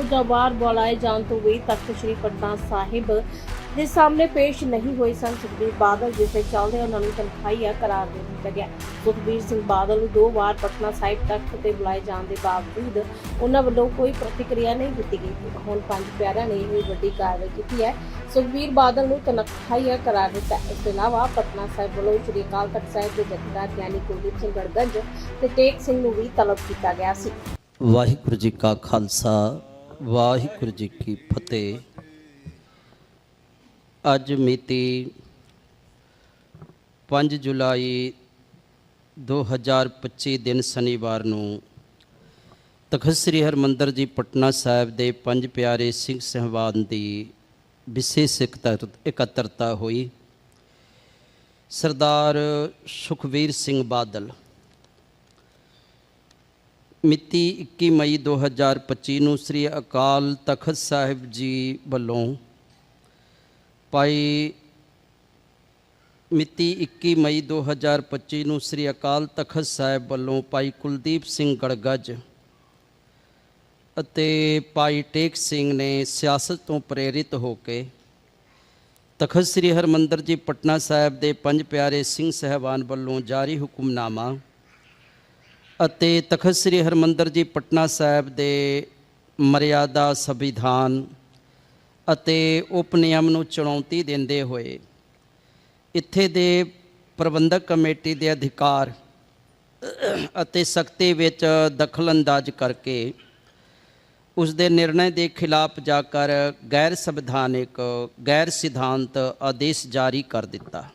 ਦੋ ਜਾਂ ਵਾਰ ਬੁਲਾਏ ਜਾਣ ਤੋਂ ਵੀ ਤਖਤ ਸ੍ਰੀ ਪਟਨਾ ਸਾਹਿਬ ਦੇ ਸਾਹਮਣੇ ਪੇਸ਼ ਨਹੀਂ ਹੋਏ ਸਨ। ਸੁਖਬੀਰ ਬਾਦਲ ਜਿਸ ਦੇ ਚੱਲਦੇ ਉਹਨਾਂ ਨੂੰ ਤਨਖਾਹੀਆ ਕਰਾਰ ਦੇ ਦਿੱਤਾ ਗਿਆ। ਸੁਖਬੀਰ ਸਿੰਘ ਬਾਦਲ ਨੂੰ ਦੋ ਵਾਰ ਪਟਨਾ ਸਾਹਿਬ ਤਖਤ ਤੇ ਬੁਲਾਏ ਜਾਣ ਦੇ ਬਾਵਜੂਦ ਉਹਨਾਂ ਵੱਲੋਂ ਕੋਈ ਪ੍ਰਤੀਕਿਰਿਆ ਨਹੀਂ ਦਿੱਤੀ ਗਈ। ਹੁਣ ਪੰਜ ਪਿਆਰਿਆਂ ਨੇ ਇਹ ਵੱਡੀ ਕਾਰਵਾਈ ਕੀਤੀ ਹੈ। ਸੁਖਬੀਰ ਬਾਦਲ ਨੂੰ ਤਨਖਾਹੀਆ ਕਰਾਰ ਦਿੱਤਾ। ਇਸ ਤੋਂ ਇਲਾਵਾ ਪਟਨਾ ਸਾਹਿਬ ਵੱਲੋਂ ਸ਼੍ਰੀ ਅਕਾਲ ਤਖਤ ਸਾਹਿਬ ਦੇ ਜਥੇਦਾਰ ਗਿਆਨੀ ਕੁਲਦੀਪ ਸਿੰਘ ਗੜਗੰਜ ਤੇ ਟੇਕ ਸਿੰਘ ਨੂੰ ਵੀ ਤਲਬ ਕੀਤਾ ਗਿਆ ਸੀ। ਵਾਹਿਗੁਰੂ ਜੀ ਕਾ ਖਾਲਸਾ ਵਾਹਿਗੁਰੂ ਜੀ ਕੀ ਫਤਿਹ। ਅੱਜ ਮਿਤੀ 5 ਜੁਲਾਈ 2025 ਦਿਨ ਸ਼ਨੀਵਾਰ ਨੂੰ ਤਖਤ ਸ੍ਰੀ ਹਰਮੰਦਰ ਜੀ ਪਟਨਾ ਸਾਹਿਬ ਦੇ ਪੰਜ ਪਿਆਰੇ ਸਿੰਘ ਸਹਿਬਾਨ ਦੀ ਵਿਸ਼ੇਸ਼ ਇਕੱਤਰ- ਇਕੱਤਰਤਾ ਹੋਈ। ਸਰਦਾਰ ਸੁਖਵੀਰ ਸਿੰਘ ਬਾਦਲ ਮਿਤੀ 21 ਮਈ 2025 ਨੂੰ ਸ੍ਰੀ ਅਕਾਲ ਤਖਤ ਸਾਹਿਬ ਜੀ ਵੱਲੋਂ ਭਾਈ ਮਿਤੀ 21 ਮਈ 2025 ਨੂੰ ਸ੍ਰੀ ਅਕਾਲ ਤਖਤ ਸਾਹਿਬ ਵੱਲੋਂ ਭਾਈ ਕੁਲਦੀਪ ਸਿੰਘ ਗੜਗੱਜ ਅਤੇ ਭਾਈ ਟੇਕ ਸਿੰਘ ਨੇ ਸਿਆਸਤ ਤੋਂ ਪ੍ਰੇਰਿਤ ਹੋ ਕੇ ਤਖਤ ਸ੍ਰੀ ਹਰਮੰਦਰ ਜੀ ਪਟਨਾ ਸਾਹਿਬ ਦੇ ਪੰਜ ਪਿਆਰੇ ਸਿੰਘ ਸਹਿਬਾਨ ਵੱਲੋਂ ਜਾਰੀ ਹੁਕਮਨਾਮਾ ਅਤੇ ਤਖਤ ਸ੍ਰੀ ਹਰਮੰਦਰ ਜੀ ਪਟਨਾ ਸਾਹਿਬ ਦੇ ਮਰਿਆਦਾ ਸੰਵਿਧਾਨ ਅਤੇ ਉਪਨਿਯਮ ਨੂੰ ਚੁਣੌਤੀ ਦਿੰਦੇ ਹੋਏ ਇੱਥੇ ਦੇ ਪ੍ਰਬੰਧਕ ਕਮੇਟੀ ਦੇ ਅਧਿਕਾਰ ਅਤੇ ਸਖਤੀ ਵਿੱਚ ਦਖਲਅੰਦਾਜ਼ ਕਰਕੇ ਉਸ ਦੇ ਨਿਰਣੇ ਦੇ ਖਿਲਾਫ ਜਾ ਕਰ ਗੈਰ ਸੰਵਿਧਾਨਿਕ, ਗੈਰ ਸਿਧਾਂਤ ਆਦੇਸ਼ ਜਾਰੀ ਕਰ ਦਿੱਤਾ।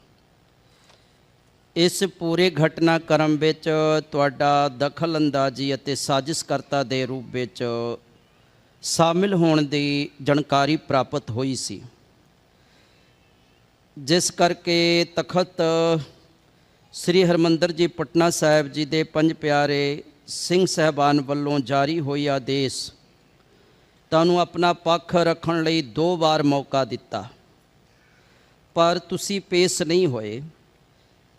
ਇਸ ਪੂਰੇ ਘਟਨਾਕ੍ਰਮ ਵਿੱਚ ਤੁਹਾਡਾ ਦਖਲ ਅੰਦਾਜ਼ੀ ਅਤੇ ਸਾਜ਼ਿਸ਼ਕਰਤਾ ਦੇ ਰੂਪ ਵਿੱਚ ਸ਼ਾਮਿਲ ਹੋਣ ਦੀ ਜਾਣਕਾਰੀ ਪ੍ਰਾਪਤ ਹੋਈ ਸੀ। ਜਿਸ ਕਰਕੇ ਤਖਤ ਸ੍ਰੀ ਹਰਮੰਦਰ ਜੀ ਪਟਨਾ ਸਾਹਿਬ ਜੀ ਦੇ ਪੰਜ ਪਿਆਰੇ ਸਿੰਘ ਸਹਿਬਾਨ ਵੱਲੋਂ ਜਾਰੀ ਹੋਈ ਆਦੇਸ਼ ਤੁਹਾਨੂੰ ਆਪਣਾ ਪੱਖ ਰੱਖਣ ਲਈ ਦੋ ਵਾਰ ਮੌਕਾ ਦਿੱਤਾ। ਪਰ ਤੁਸੀਂ ਪੇਸ਼ ਨਹੀਂ ਹੋਏ।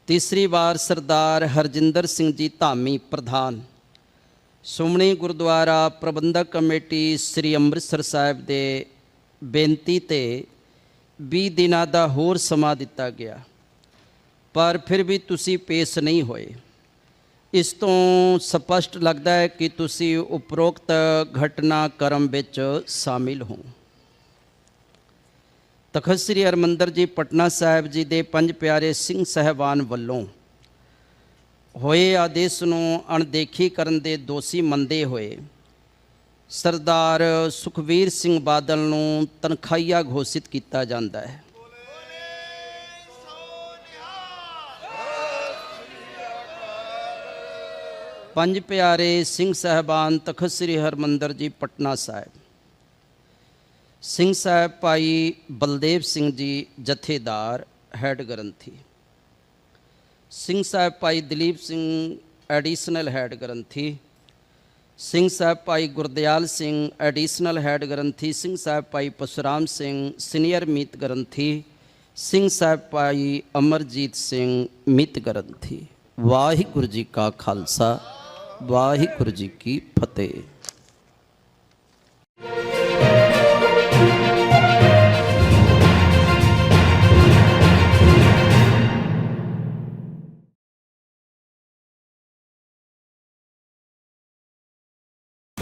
ਤੀਸਰੀ ਵਾਰ ਸਰਦਾਰ ਹਰਜਿੰਦਰ ਸਿੰਘ ਜੀ ਧਾਮੀ ਪ੍ਰਧਾਨ। ਸੁਮਣੀ ਗੁਰਦੁਆਰਾ ਪ੍ਰਬੰਧਕ ਕਮੇਟੀ ਸ੍ਰੀ ਅੰਮ੍ਰਿਤਸਰ ਸਾਹਿਬ ਦੇ ਬੇਨਤੀ ਤੇ 20 ਦਿਨਾਂ ਦਾ ਹੋਰ ਸਮਾਂ ਦਿੱਤਾ ਗਿਆ। ਪਰ ਫਿਰ ਵੀ ਤੁਸੀਂ ਪੇਸ਼ ਨਹੀਂ ਹੋਏ। ਇਸ ਤੋਂ ਸਪਸ਼ਟ ਲੱਗਦਾ ਹੈ ਕਿ ਤੁਸੀਂ ਉਪਰੋਕਤ ਘਟਨਾਕ੍ਰਮ ਵਿੱਚ ਸ਼ਾਮਿਲ ਹੋ। ਤਖਤ ਸ੍ਰੀ ਹਰਮੰਦਰ ਜੀ, ਪਟਨਾ ਸਾਹਿਬ ਜੀ ਦੇ ਪੰਜ ਪਿਆਰੇ ਸਿੰਘ ਸਹਿਬਾਨ ਵੱਲੋਂ ਹੋਏ ਆਦੇਸ਼ ਨੂੰ ਅਣਦੇਖੀ ਕਰਨ ਦੇ ਦੋਸ਼ੀ ਮੰਦੇ ਹੋਏ ਸਰਦਾਰ ਸੁਖਵੀਰ ਸਿੰਘ ਬਾਦਲ ਨੂੰ ਤਨਖਾਹੀਆ ਘੋਸ਼ਿਤ ਕੀਤਾ ਜਾਂਦਾ ਹੈ। ਪੰਜ ਪਿਆਰੇ ਸਿੰਘ ਸਹਿਬਾਨ ਤਖਤ ਸ੍ਰੀ ਹਰਮੰਦਰ ਜੀ, ਪਟਨਾ ਸਾਹਿਬ। ਸਿੰਘ ਸਾਹਿਬ ਭਾਈ ਬਲਦੇਵ ਸਿੰਘ ਜੀ ਜਥੇਦਾਰ, ਹੈਡ ਗ੍ਰੰਥੀ। ਸਿੰਘ ਸਾਹਿਬ ਭਾਈ ਦਲੀਪ ਸਿੰਘ, ਐਡੀਸ਼ਨਲ ਹੈਡ ਗ੍ਰੰਥੀ। ਸਿੰਘ ਸਾਹਿਬ ਭਾਈ ਗੁਰਦਿਆਲ ਸਿੰਘ, ਐਡੀਸ਼ਨਲ ਹੈਡ ਗ੍ਰੰਥੀ। ਸਿੰਘ ਸਾਹਿਬ ਭਾਈ ਪਰਸ਼ੁਰਾਮ ਸਿੰਘ, ਸੀਨੀਅਰ ਮੀਤ ਗ੍ਰੰਥੀ। ਸਿੰਘ ਸਾਹਿਬ ਭਾਈ ਅਮਰਜੀਤ ਸਿੰਘ, ਮੀਤ ਗ੍ਰੰਥੀ। ਵਾਹਿਗੁਰੂ ਜੀ ਕਾ ਖਾਲਸਾ, ਵਾਹਿਗੁਰੂ ਜੀ ਕੀ ਫਤਿਹ।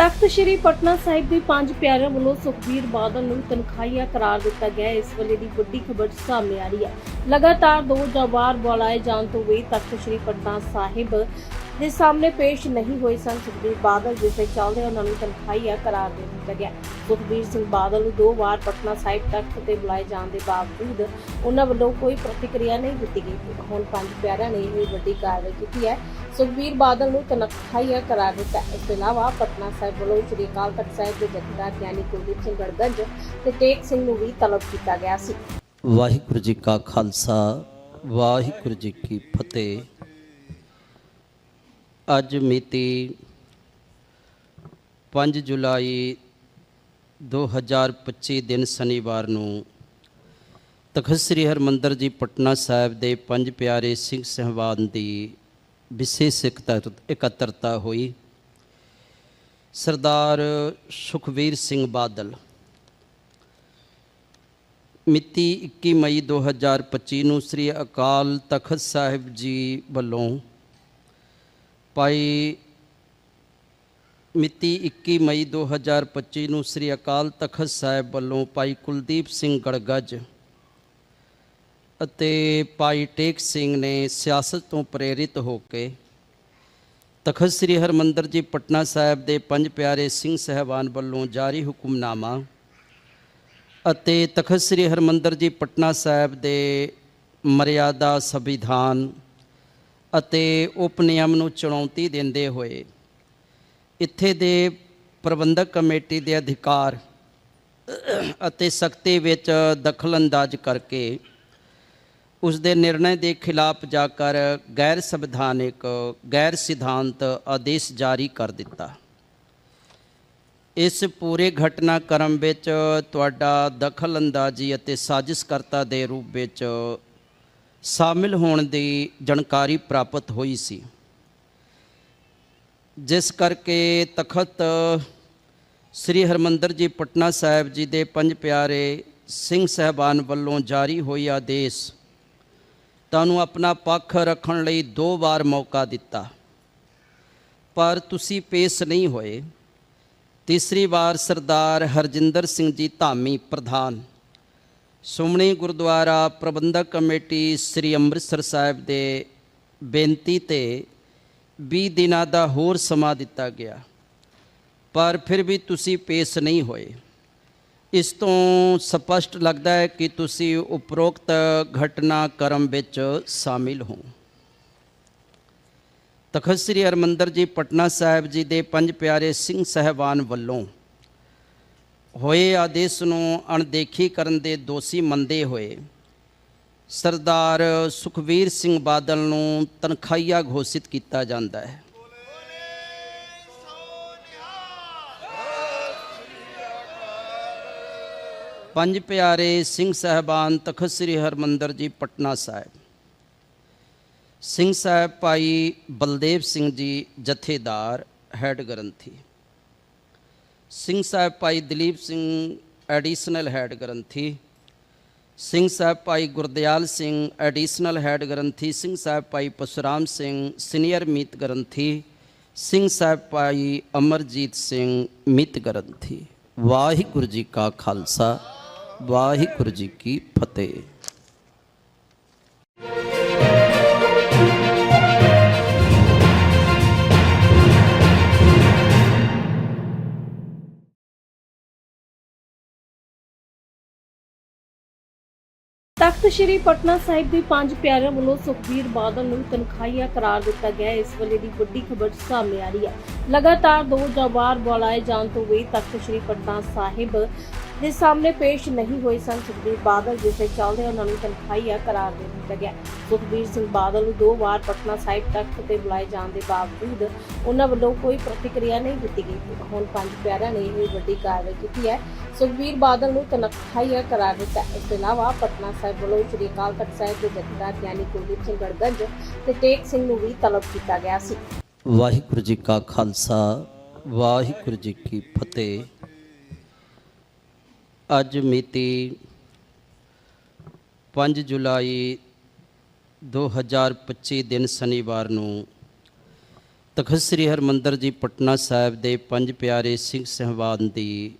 ਤਖਤ ਸ੍ਰੀ ਪਟਨਾ ਸਾਹਿਬ ਦੇ ਪੰਜ ਪਿਆਰਿਆਂ ਵੱਲੋਂ ਸੁਖਬੀਰ ਬਾਦਲ ਨੂੰ ਤਨਖਾਹੀਆ ਕਰਾਰ ਦਿੱਤਾ ਗਿਆ ਇਸ ਵੇਲੇ ਦੀ ਵੱਡੀ ਖਬਰ ਸਾਹਮਣੇ ਆ ਰਹੀ ਹੈ। ਲਗਾਤਾਰ ਦੋ ਜਾਂ ਵਾਰ ਬੁਲਾਏ ਜਾਣ ਤੋਂ ਵੀ ਤਖਤ ਸ੍ਰੀ ਪਟਨਾ ਸਾਹਿਬ ਦੇ ਸਾਹਮਣੇ ਪੇਸ਼ ਨਹੀਂ ਹੋਏ ਸਨ। ਸੁਖਬੀਰ ਬਾਦਲ ਜਿਸ ਦੇ ਚੱਲਦੇ ਉਹਨਾਂ ਨੂੰ ਤਨਖਾਹੀਆ ਕਰਾਰ ਦੇ ਦਿੱਤਾ ਗਿਆ। ਸੁਖਬੀਰ ਸਿੰਘ ਬਾਦਲ ਨੂੰ ਦੋ ਵਾਰ ਪਟਨਾ ਸਾਹਿਬ ਤਖਤ ਤੇ ਬੁਲਾਏ ਜਾਣ ਦੇ ਬਾਵਜੂਦ ਉਹਨਾਂ ਵੱਲੋਂ ਕੋਈ ਪ੍ਰਤੀਕਿਰਿਆ ਨਹੀਂ ਦਿੱਤੀ ਗਈ। ਹੁਣ ਪੰਜ ਪਿਆਰਿਆਂ ਨੇ ਇਹ ਵੱਡੀ ਕਾਰਵਾਈ ਕੀਤੀ ਹੈ। ਸੁਖਬੀਰ ਬਾਦਲ ਨੂੰ ਤਨਖਾਹੀਆ ਕਰਾਰ ਦਿੱਤਾ। ਇਸ ਤੋਂ ਇਲਾਵਾ ਪਟਨਾ ਸਾਹਿਬ ਵੱਲੋਂ ਸ਼੍ਰੀ ਅਕਾਲ ਤਖਤ ਸਾਹਿਬ ਦੇ ਜਥੇਦਾਰ ਗਿਆਨੀ ਕੁਲਦੀਪ ਸਿੰਘ ਗੜਗੰਜ ਤੇ ਟੇਕ ਸਿੰਘ ਨੂੰ ਵੀ ਤਲਬ ਕੀਤਾ ਗਿਆ ਸੀ। ਵਾਹਿਗੁਰੂ ਜੀ ਕਾ ਖਾਲਸਾ, ਵਾਹਿਗੁਰੂ ਜੀ ਕੀ ਫਤਿਹ। ਅੱਜ ਮਿਤੀ 5 ਜੁਲਾਈ 2025 ਦਿਨ ਸ਼ਨੀਵਾਰ ਨੂੰ ਤਖਤ ਸ੍ਰੀ ਹਰਮੰਦਰ ਜੀ ਪਟਨਾ ਸਾਹਿਬ ਦੇ ਪੰਜ ਪਿਆਰੇ ਸਿੰਘ ਸਹਿਬਾਨ ਦੀ ਵਿਸ਼ੇਸ਼ ਇਕੱਤਰ- ਇਕੱਤਰਤਾ ਹੋਈ। ਸਰਦਾਰ ਸੁਖਵੀਰ ਸਿੰਘ ਬਾਦਲ ਮਿਤੀ 21 ਮਈ 2025 ਨੂੰ ਸ੍ਰੀ ਅਕਾਲ ਤਖਤ ਸਾਹਿਬ ਜੀ ਵੱਲੋਂ ਭਾਈ ਮਿਤੀ 21 ਮਈ 2025 ਨੂੰ ਸ੍ਰੀ ਅਕਾਲ ਤਖਤ ਸਾਹਿਬ ਵੱਲੋਂ ਭਾਈ ਕੁਲਦੀਪ ਸਿੰਘ ਗੜਗੱਜ ਅਤੇ ਭਾਈ ਟੇਕ ਸਿੰਘ ਨੇ ਸਿਆਸਤ ਤੋਂ ਪ੍ਰੇਰਿਤ ਹੋ ਕੇ ਤਖਤ ਸ੍ਰੀ ਹਰਮੰਦਰ ਜੀ ਪਟਨਾ ਸਾਹਿਬ ਦੇ ਪੰਜ ਪਿਆਰੇ ਸਿੰਘ ਸਹਿਬਾਨ ਵੱਲੋਂ ਜਾਰੀ ਹੁਕਮਨਾਮਾ ਅਤੇ ਤਖਤ ਸ੍ਰੀ ਹਰਮੰਦਰ ਜੀ ਪਟਨਾ ਸਾਹਿਬ ਦੇ ਮਰਿਆਦਾ ਸੰਵਿਧਾਨ ਅਤੇ ਉਪਨਿਯਮ ਨੂੰ ਚੁਣੌਤੀ ਦਿੰਦੇ ਹੋਏ ਇੱਥੇ ਦੇ ਪ੍ਰਬੰਧਕ ਕਮੇਟੀ ਦੇ ਅਧਿਕਾਰ ਅਤੇ ਸਖਤੀ ਵਿੱਚ ਦਖਲਅੰਦਾਜ਼ ਕਰਕੇ ਉਸ ਦੇ ਨਿਰਣੇ ਦੇ ਖਿਲਾਫ ਜਾ ਕਰ ਗੈਰ ਸੰਵਿਧਾਨਿਕ, ਗੈਰ ਸਿਧਾਂਤ ਆਦੇਸ਼ ਜਾਰੀ ਕਰ ਦਿੱਤਾ। ਇਸ ਪੂਰੇ ਘਟਨਾਕ੍ਰਮ ਵਿੱਚ ਤੁਹਾਡਾ ਦਖਲਅੰਦਾਜ਼ੀ ਅਤੇ ਸਾਜ਼ਿਸ਼ਕਰਤਾ ਦੇ ਰੂਪ ਵਿੱਚ ਸ਼ਾਮਿਲ ਹੋਣ ਦੀ ਜਾਣਕਾਰੀ ਪ੍ਰਾਪਤ ਹੋਈ ਸੀ। ਜਿਸ ਕਰਕੇ ਤਖਤ ਸ੍ਰੀ ਹਰਮੰਦਰ ਜੀ ਪਟਨਾ ਸਾਹਿਬ ਜੀ ਦੇ ਪੰਜ ਪਿਆਰੇ ਸਿੰਘ ਸਹਿਬਾਨ ਵੱਲੋਂ ਜਾਰੀ ਹੋਈ ਆਦੇਸ਼ ਤੁਹਾਨੂੰ ਆਪਣਾ ਪੱਖ ਰੱਖਣ ਲਈ ਦੋ ਵਾਰ ਮੌਕਾ ਦਿੱਤਾ। ਪਰ ਤੁਸੀਂ ਪੇਸ਼ ਨਹੀਂ ਹੋਏ। ਤੀਸਰੀ ਵਾਰ ਸਰਦਾਰ ਹਰਜਿੰਦਰ ਸਿੰਘ ਜੀ ਧਾਮੀ ਪ੍ਰਧਾਨ ਸੁਮਣੀ ਗੁਰਦੁਆਰਾ ਪ੍ਰਬੰਧਕ ਕਮੇਟੀ ਸ੍ਰੀ ਅੰਮ੍ਰਿਤਸਰ ਸਾਹਿਬ ਦੇ ਬੇਨਤੀ ਤੇ 20 ਦਿਨਾਂ ਦਾ ਹੋਰ ਸਮਾਂ ਦਿੱਤਾ ਗਿਆ। ਪਰ ਫਿਰ ਵੀ ਤੁਸੀਂ ਪੇਸ਼ ਨਹੀਂ ਹੋਏ। ਇਸ ਤੋਂ ਸਪਸ਼ਟ ਲੱਗਦਾ ਹੈ ਕਿ ਤੁਸੀਂ ਉਪਰੋਕਤ ਘਟਨਾਕ੍ਰਮ ਵਿੱਚ ਸ਼ਾਮਿਲ ਹੋ। ਤਖਤ ਸ੍ਰੀ ਹਰਿਮੰਦਰ ਜੀ, ਪਟਨਾ ਸਾਹਿਬ ਜੀ ਦੇ ਪੰਜ ਪਿਆਰੇ ਸਿੰਘ ਸਹਿਬਾਨ ਵੱਲੋਂ ਹੋਏ ਆਦੇਸ਼ ਨੂੰ ਅਣਦੇਖੀ ਕਰਨ ਦੇ ਦੋਸ਼ੀ ਮੰਦੇ ਹੋਏ। ਸਰਦਾਰ ਸੁਖਵੀਰ ਸਿੰਘ ਬਾਦਲ ਨੂੰ ਤਨਖਾਈਆ ਘੋਸ਼ਿਤ ਕੀਤਾ ਜਾਂਦਾ ਹੈ। ਪੰਜ ਪਿਆਰੇ ਸਿੰਘ ਸਹਿਬਾਨ ਤਖਤ ਸ੍ਰੀ ਹਰਮੰਦਰ ਜੀ, ਪਟਨਾ ਸਾਹਿਬ। ਸਿੰਘ ਸਾਹਿਬ ਭਾਈ ਬਲਦੇਵ ਸਿੰਘ ਜੀ ਜਥੇਦਾਰ, ਹੈਡ ਗ੍ਰੰਥੀ। ਸਿੰਘ ਸਾਹਿਬ ਭਾਈ ਦਲੀਪ ਸਿੰਘ ਐਡੀਸ਼ਨਲ ਹੈਡ ਗ੍ਰੰਥੀ, ਸਿੰਘ ਸਾਹਿਬ ਭਾਈ ਗੁਰਦਿਆਲ ਸਿੰਘ ਐਡੀਸ਼ਨਲ ਹੈਡ ਗ੍ਰੰਥੀ, ਸਿੰਘ ਸਾਹਿਬ ਭਾਈ ਪਸ਼ਰਾਮ ਸਿੰਘ ਸੀਨੀਅਰ ਮੀਤ ਗ੍ਰੰਥੀ, ਸਿੰਘ ਸਾਹਿਬ ਭਾਈ ਅਮਰਜੀਤ ਸਿੰਘ ਮੀਤ ਗ੍ਰੰਥੀ। ਵਾਹਿਗੁਰੂ ਜੀ ਕਾ ਖਾਲਸਾ, ਵਾਹਿਗੁਰੂ ਜੀ ਕੀ ਫਤਿਹ। ਤਖਤ ਸ੍ਰੀ ਪਟਨਾ ਸਾਹਿਬ ਦੇ ਪੰਜ ਪਿਆਰਿਆਂ ਵੱਲੋਂ ਸੁਖਬੀਰ ਬਾਦਲ ਨੂੰ ਤਨਖਾਹੀਆ ਕਰਾਰ ਦਿੱਤਾ ਗਿਆ ਇਸ ਵੇਲੇ ਦੀ ਵੱਡੀ ਖਬਰ ਸਾਹਮਣੇ ਆ ਰਹੀ ਹੈ। ਲਗਾਤਾਰ ਦੋ ਜਾਂ ਵਾਰ ਬੁਲਾਏ ਜਾਣ ਤੋਂ ਵੀ ਤਖਤ ਸ੍ਰੀ ਪਟਨਾ ਸਾਹਿਬ ਦੇ ਸਾਹਮਣੇ ਪੇਸ਼ ਨਹੀਂ ਹੋਏ ਸਨ। ਸੁਖਬੀਰ ਬਾਦਲ ਜਿਸ ਦੇ ਚੱਲਦੇ ਉਹਨਾਂ ਨੂੰ ਤਨਖਾਹੀਆ ਕਰਾਰ ਦੇ ਦਿੱਤਾ ਗਿਆ ਸੁਖਬੀਰ ਸਿੰਘ ਬਾਦਲ ਨੂੰ ਦੋ ਵਾਰ ਪਟਨਾ ਸਾਹਿਬ ਤਖਤ ਤੇ ਬੁਲਾਏ ਜਾਣ ਦੇ ਬਾਵਜੂਦ ਉਹਨਾਂ ਵੱਲੋਂ ਕੋਈ ਪ੍ਰਤੀਕਿਰਿਆ ਨਹੀਂ ਦਿੱਤੀ ਗਈ। ਹੁਣ ਪੰਜ ਪਿਆਰਿਆਂ ਨੇ ਇਹ ਵੱਡੀ ਕਾਰਵਾਈ ਕੀਤੀ ਹੈ। ਸੁਖਬੀਰ ਬਾਦਲ ਨੂੰ ਤਨਖਾਹੀਆ ਕਰਾਰ ਦਿੱਤਾ। ਇਸ ਤੋਂ ਇਲਾਵਾ ਪਟਨਾ ਸਾਹਿਬ ਵੱਲੋਂ ਸ੍ਰੀ ਅਕਾਲ ਤਖਤ ਸਾਹਿਬ ਦੇ ਜਥੇਦਾਰ ਗਿਆਨੀ ਕੁਲਦੀਪ ਸਿੰਘ ਗੜਗੰਜ ਤੇ ਟੇਕ ਸਿੰਘ ਨੂੰ ਵੀ ਤਲਬ ਕੀਤਾ ਗਿਆ ਸੀ। ਵਾਹਿਗੁਰੂ ਜੀ ਕਾ ਖਾਲਸਾ, ਵਾਹਿਗੁਰੂ ਜੀ ਕੀ ਫਤਿਹ। ਅੱਜ ਮਿਤੀ 5 ਜੁਲਾਈ 2025 ਦਿਨ ਸ਼ਨੀਵਾਰ ਨੂੰ ਤਖਤ ਸ੍ਰੀ ਹਰਮੰਦਰ ਜੀ ਪਟਨਾ ਸਾਹਿਬ ਦੇ ਪੰਜ ਪਿਆਰੇ ਸਿੰਘ ਸਹਿਬਾਨ ਦੀ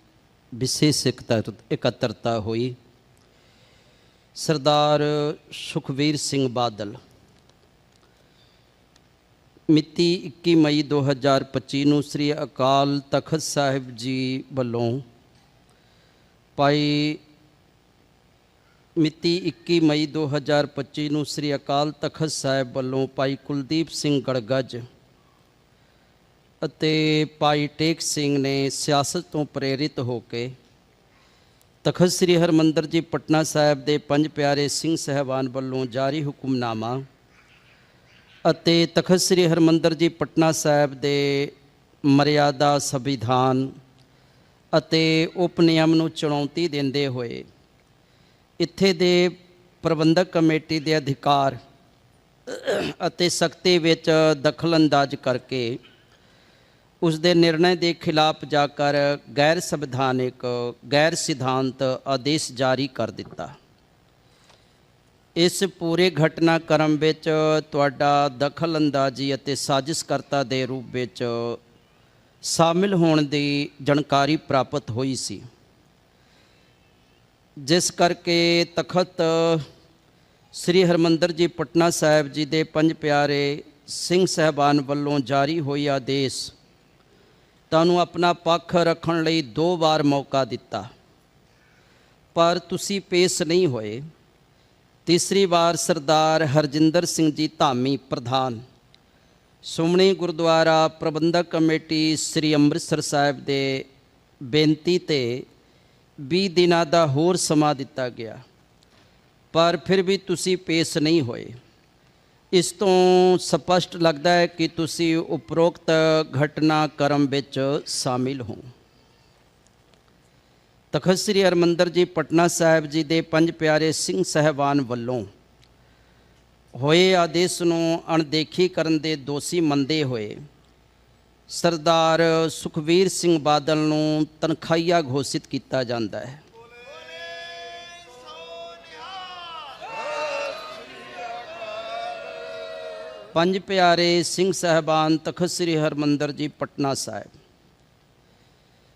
ਵਿਸ਼ੇਸ਼ ਇਕੱਤਰ- ਇਕੱਤਰਤਾ ਹੋਈ। ਸਰਦਾਰ ਸੁਖਵੀਰ ਸਿੰਘ ਬਾਦਲ ਮਿਤੀ 21 ਮਈ 2025 ਨੂੰ ਸ੍ਰੀ ਅਕਾਲ ਤਖਤ ਸਾਹਿਬ ਜੀ ਵੱਲੋਂ ਭਾਈ ਮਿਤੀ 21 ਮਈ 2025 ਨੂੰ ਸ੍ਰੀ ਅਕਾਲ ਤਖਤ ਸਾਹਿਬ ਵੱਲੋਂ ਭਾਈ ਕੁਲਦੀਪ ਸਿੰਘ ਗੜਗੱਜ ਅਤੇ ਭਾਈ ਟੇਕ ਸਿੰਘ ਨੇ ਸਿਆਸਤ ਤੋਂ ਪ੍ਰੇਰਿਤ ਹੋ ਕੇ ਤਖਤ ਸ੍ਰੀ ਹਰਮੰਦਰ ਜੀ ਪਟਨਾ ਸਾਹਿਬ ਦੇ ਪੰਜ ਪਿਆਰੇ ਸਿੰਘ ਸਹਿਬਾਨ ਵੱਲੋਂ ਜਾਰੀ ਹੁਕਮਨਾਮਾ ਅਤੇ ਤਖਤ ਸ੍ਰੀ ਹਰਮੰਦਰ ਜੀ ਪਟਨਾ ਸਾਹਿਬ ਦੇ ਮਰਿਆਦਾ ਸੰਵਿਧਾਨ ਅਤੇ ਉਪਨਿਯਮ ਨੂੰ ਚੁਣੌਤੀ ਦਿੰਦੇ ਹੋਏ ਇੱਥੇ ਦੇ ਪ੍ਰਬੰਧਕ ਕਮੇਟੀ ਦੇ ਅਧਿਕਾਰ ਅਤੇ ਸਖਤੀ ਵਿੱਚ ਦਖਲਅੰਦਾਜ਼ ਕਰਕੇ ਉਸ ਦੇ ਨਿਰਣੇ ਦੇ ਖਿਲਾਫ ਜਾ ਕਰ ਗੈਰ ਸੰਵਿਧਾਨਿਕ, ਗੈਰ ਸਿਧਾਂਤ ਆਦੇਸ਼ ਜਾਰੀ ਕਰ ਦਿੱਤਾ। ਇਸ ਪੂਰੇ ਘਟਨਾਕ੍ਰਮ ਵਿੱਚ ਤੁਹਾਡਾ ਦਖਲਅੰਦਾਜ਼ੀ ਅਤੇ ਸਾਜ਼ਿਸ਼ਕਰਤਾ ਦੇ ਰੂਪ ਵਿੱਚ ਸ਼ਾਮਿਲ ਹੋਣ ਦੀ ਜਾਣਕਾਰੀ ਪ੍ਰਾਪਤ ਹੋਈ ਸੀ। ਜਿਸ ਕਰਕੇ ਤਖਤ ਸ੍ਰੀ ਹਰਮੰਦਰ ਜੀ ਪਟਨਾ ਸਾਹਿਬ ਜੀ ਦੇ ਪੰਜ ਪਿਆਰੇ ਸਿੰਘ ਸਹਿਬਾਨ ਵੱਲੋਂ ਜਾਰੀ ਹੋਈ ਆਦੇਸ਼, ਤੁਹਾਨੂੰ ਆਪਣਾ ਪੱਖ ਰੱਖਣ ਲਈ ਦੋ ਵਾਰ ਮੌਕਾ ਦਿੱਤਾ। ਪਰ ਤੁਸੀਂ ਪੇਸ਼ ਨਹੀਂ ਹੋਏ। ਤੀਸਰੀ ਵਾਰ ਸਰਦਾਰ ਹਰਜਿੰਦਰ ਸਿੰਘ ਜੀ ਧਾਮੀ ਪ੍ਰਧਾਨ ਸੁਮਣੀ ਗੁਰਦੁਆਰਾ ਪ੍ਰਬੰਧਕ ਕਮੇਟੀ ਸ੍ਰੀ ਅੰਮ੍ਰਿਤਸਰ ਸਾਹਿਬ ਦੇ ਬੇਨਤੀ ਤੇ 20 ਦਿਨਾਂ ਦਾ ਹੋਰ ਸਮਾਂ ਦਿੱਤਾ ਗਿਆ, ਪਰ ਫਿਰ ਵੀ ਤੁਸੀਂ ਪੇਸ਼ ਨਹੀਂ ਹੋਏ। ਇਸ ਤੋਂ ਸਪਸ਼ਟ ਲੱਗਦਾ ਹੈ ਕਿ ਤੁਸੀਂ ਉਪਰੋਕਤ ਘਟਨਾਕ੍ਰਮ ਵਿੱਚ ਸ਼ਾਮਿਲ ਹੋ। ਤਖਤ ਸ੍ਰੀ ਹਰਿਮੰਦਰ ਜੀ, ਪਟਨਾ ਸਾਹਿਬ ਜੀ ਦੇ ਪੰਜ ਪਿਆਰੇ ਸਿੰਘ ਸਹਿਬਾਨ ਵੱਲੋਂ ਹੋਏ ਆਦੇਸ਼ ਨੂੰ ਅਣਦੇਖੀ ਕਰਨ ਦੇ ਦੋਸ਼ੀ ਮੰਦੇ ਹੋਏ। ਸਰਦਾਰ ਸੁਖਵੀਰ ਸਿੰਘ ਬਾਦਲ ਨੂੰ ਤਨਖਾਈਆ ਘੋਸ਼ਿਤ ਕੀਤਾ ਜਾਂਦਾ ਹੈ। ਪੰਜ ਪਿਆਰੇ ਸਿੰਘ ਸਹਿਬਾਨ ਤਖਤ ਸ੍ਰੀ ਹਰਿਮੰਦਰ ਜੀ, ਪਟਨਾ ਸਾਹਿਬ।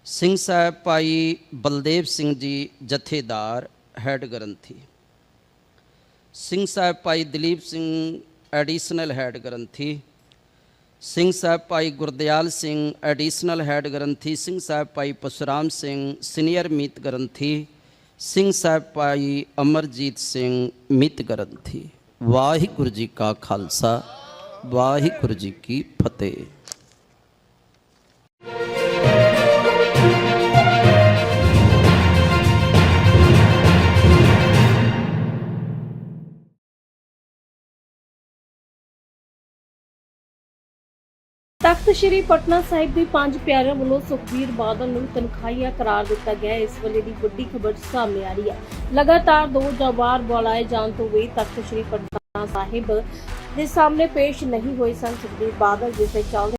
ਸਿੰਘ ਸਾਹਿਬ ਭਾਈ ਬਲਦੇਵ ਸਿੰਘ ਜੀ ਜਥੇਦਾਰ, ਹੈਡ ਗ੍ਰੰਥੀ। ਸਿੰਘ ਸਾਹਿਬ ਭਾਈ ਦਲੀਪ ਸਿੰਘ ਐਡੀਸ਼ਨਲ ਹੈਡ ਗ੍ਰੰਥੀ, ਸਿੰਘ ਸਾਹਿਬ ਭਾਈ ਗੁਰਦਿਆਲ ਸਿੰਘ ਐਡੀਸ਼ਨਲ ਹੈਡ ਗ੍ਰੰਥੀ, ਸਿੰਘ ਸਾਹਿਬ ਭਾਈ ਪਸ਼ਰਾਮ ਸਿੰਘ ਸੀਨੀਅਰ ਮੀਤ ਗ੍ਰੰਥੀ, ਸਿੰਘ ਸਾਹਿਬ ਭਾਈ ਅਮਰਜੀਤ ਸਿੰਘ ਮੀਤ ਗ੍ਰੰਥੀ। ਵਾਹਿਗੁਰੂ ਜੀ ਕਾ ਖਾਲਸਾ, ਵਾਹਿਗੁਰੂ ਜੀ ਕੀ ਫਤਿਹ। ਤਖਤ ਸ੍ਰੀ ਪਟਨਾ ਸਾਹਿਬ ਦੇ ਪੰਜ ਪਿਆਰਿਆਂ ਵੱਲੋਂ ਸੁਖਬੀਰ ਬਾਦਲ ਨੂੰ ਤਨਖਾਹੀਆ ਕਰਾਰ ਦਿੱਤਾ ਗਿਆ ਇਸ ਵੇਲੇ ਦੀ ਵੱਡੀ ਖਬਰ ਸਾਹਮਣੇ ਆ ਰਹੀ ਹੈ। ਲਗਾਤਾਰ ਦੋ ਜਾਂ ਵਾਰ ਬੁਲਾਏ ਜਾਣ ਤੋਂ ਵੀ ਤਖਤ ਸ੍ਰੀ ਪਟਨਾ ਸਾਹਿਬ ਦੇ ਸਾਹਮਣੇ ਪੇਸ਼ ਨਹੀਂ ਹੋਏ ਸਨ। ਸੁਖਬੀਰ ਬਾਦਲ ਜਿਸ ਦੇ ਚੱਲਦੇ